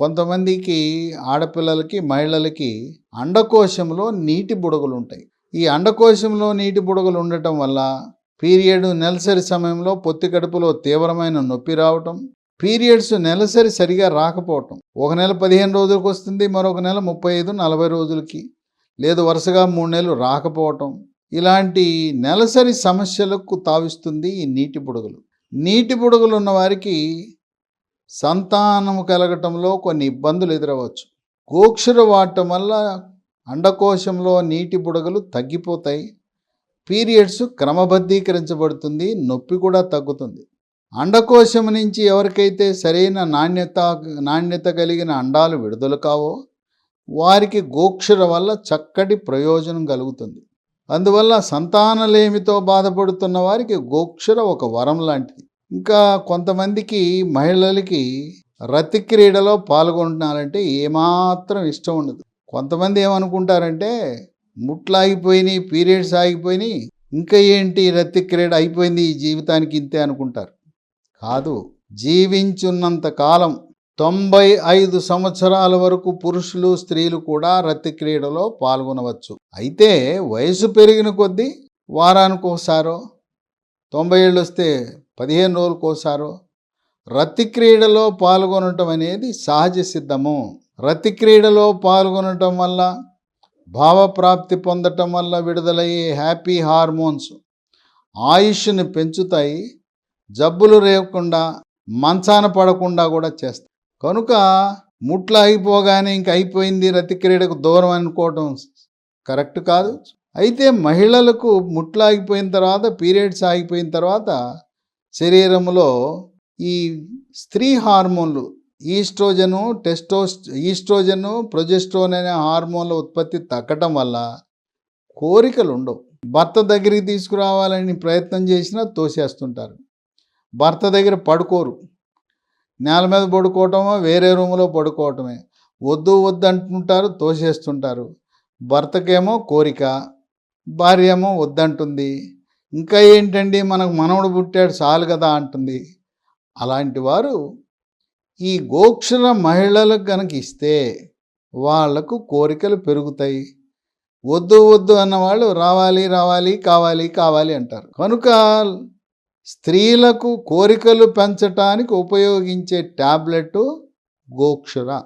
కొంతమందికి ఆడపిల్లలకి మహిళలకి అండకోశంలో నీటి బుడగలు ఉంటాయి. ఈ అండకోశంలో నీటి బుడగలు ఉండటం వల్ల పీరియడ్ నెలసరి సమయంలో పొత్తి కడుపులో తీవ్రమైన నొప్పి రావటం పీరియడ్స్ నెలసరి సరిగా రాకపోవటం. ఒక నెల పదిహేను రోజులకు వస్తుంది మరొక నెల ముప్పై ఐదు నలభై రోజులకి. లేదు వరుసగా మూడు నెలలు రాకపోవటం. ఇలాంటి నెలసరి సమస్యలకు తావిస్తుంది ఈ నీటి బుడగలు. నీటి బుడగలు ఉన్న వారికి సంతానము కలగటంలో కొన్ని ఇబ్బందులు ఎదురవచ్చు. గోక్షుర వాడటం వల్ల అండకోశంలో నీటి బుడగలు తగ్గిపోతాయి. పీరియడ్స్ క్రమబద్ధీకరించబడుతుంది నొప్పి కూడా తగ్గుతుంది. అండకోశం నుంచి ఎవరికైతే సరైన నాణ్యత నాణ్యత కలిగిన అండాలు విడుదల కావో వారికి గోక్షుర వల్ల చక్కటి ప్రయోజనం కలుగుతుంది. అందువల్ల సంతానలేమితో బాధపడుతున్న వారికి గోక్షుర ఒక వరం లాంటిది. ఇంకా కొంతమందికి మహిళలకి రతి క్రీడలో పాల్గొంటున్నారంటే ఏమాత్రం ఇష్టం ఉండదు. కొంతమంది ఏమనుకుంటారంటే ముట్లు ఆగిపోయినాయి పీరియడ్స్ ఆగిపోయినాయి ఇంకా ఏంటి రతి క్రీడ అయిపోయింది ఈ జీవితానికి ఇంతే అనుకుంటారు. కాదు జీవించున్నంత కాలం తొంభై ఐదు సంవత్సరాల వరకు పురుషులు స్త్రీలు కూడా రతి క్రీడలో పాల్గొనవచ్చు. అయితే వయసు పెరిగిన కొద్దీ వారానికి ఒకసారో తొంభై ఏళ్ళు వస్తే పదిహేను రోజులకు ఒకసారో రతి క్రీడలో పాల్గొనటం అనేది సహజ సిద్ధము. రతి క్రీడలో పాల్గొనటం వల్ల భావప్రాప్తి పొందటం వల్ల విడుదలయ్యే హ్యాపీ హార్మోన్స్ ఆయుష్ని పెంచుతాయి. జబ్బులు రేవకుండా మంచాన పడకుండా కూడా చేస్తాయి. కనుక ముట్లు అయిపోగానే ఇంక అయిపోయింది రతి క్రీడకు దూరం అనుకోవటం కరెక్ట్ కాదు. అయితే మహిళలకు ముట్లాగిపోయిన తర్వాత పీరియడ్స్ ఆగిపోయిన తర్వాత శరీరంలో ఈ స్త్రీ హార్మోన్లు ఈస్ట్రోజను టెస్టోస్ ఈస్ట్రోజను ప్రొజెస్ట్రోన్ అనే హార్మోన్ల ఉత్పత్తి తగ్గటం వల్ల కోరికలు ఉండవు. భర్త దగ్గరికి తీసుకురావాలని ప్రయత్నం చేసినా తోసేస్తుంటారు. భర్త దగ్గర పడుకోరు. నేల మీద పడుకోవటమో వేరే రూములో పడుకోవటమే. వద్దు వద్దు అంటుంటారు తోసేస్తుంటారు. భర్తకేమో కోరిక భార్య ఏమో వద్దంటుంది. ఇంకా ఏంటండి? మనకు మనవడు పుట్టాడు చాలు కదా అంటుంది. అలాంటి వారు ఈ గోక్షర మహిళలకు కనుక ఇస్తే వాళ్ళకు కోరికలు పెరుగుతాయి. వద్దు వద్దు అన్నవాళ్ళు రావాలి రావాలి కావాలి కావాలి అంటారు. కనుక స్త్రీలకు కోరికలు పెంచటానికి ఉపయోగించే ట్యాబ్లెట్ గోక్షర